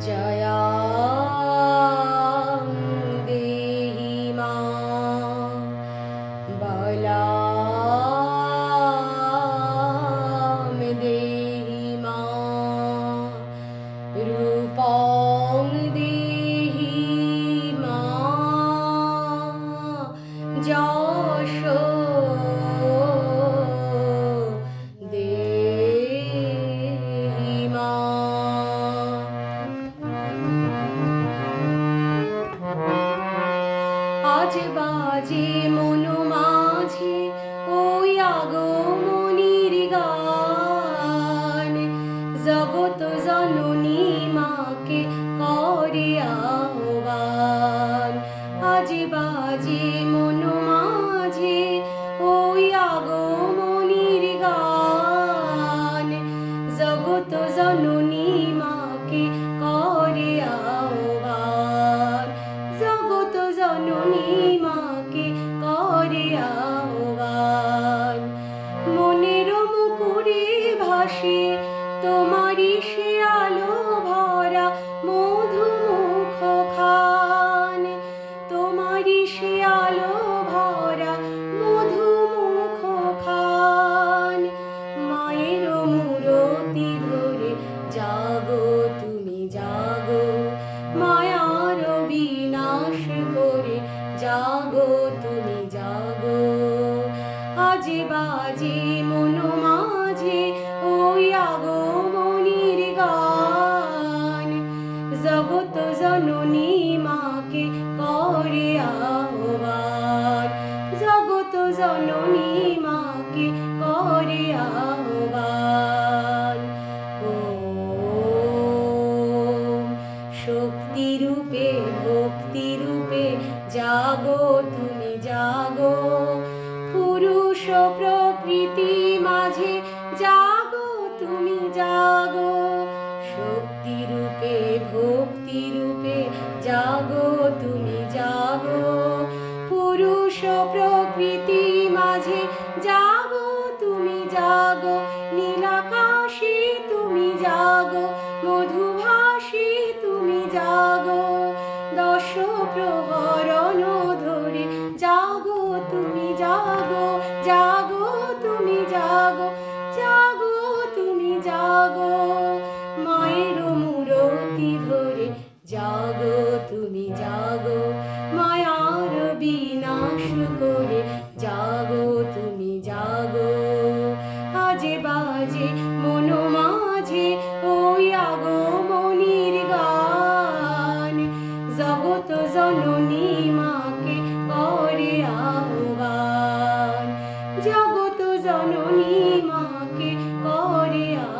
জয়া দেহি মা বলাম দেহি মা রূপং দেহি মা বাজে মনো মাঝে ওই আগমনির তোমারই সে আলো ভরা মধুমুখ খান। তোমারই সে আলো ভরা মধুমুখ খান। মায়ের মূরতি ধরে জাগো, তুমি জাগো। মায়ার বিনাশ করে জাগো, তুমি জাগো। আজ বাজে মন জননী মাকে করে আহ্বান। জগত জননী মাকে করে আহ্বান। ওম শক্তি রূপে ভক্তি রূপে জাগো, তুমি জাগো। পুরুষ প্রকৃতি মাঝে জাগো, তুমি জাগো। শক্তি রূপে ভক্তি রূপে জাগো, তুমি জাগো। পুরুষ প্রকৃতি মাঝে জাগো, তুমি জাগো। নীলাকাশে তুমি জাগো, মধুভাষী তুমি জাগো। দশ প্রহরণ ধরে জাগো, তুমি জাগো জাগো, তুমি জাগো জাগো, তুমি মায়ের মূরতি ধরে জাগো। জননী মাকে করে আহ্বান। জগত জননী মাকে করে আহ্বান।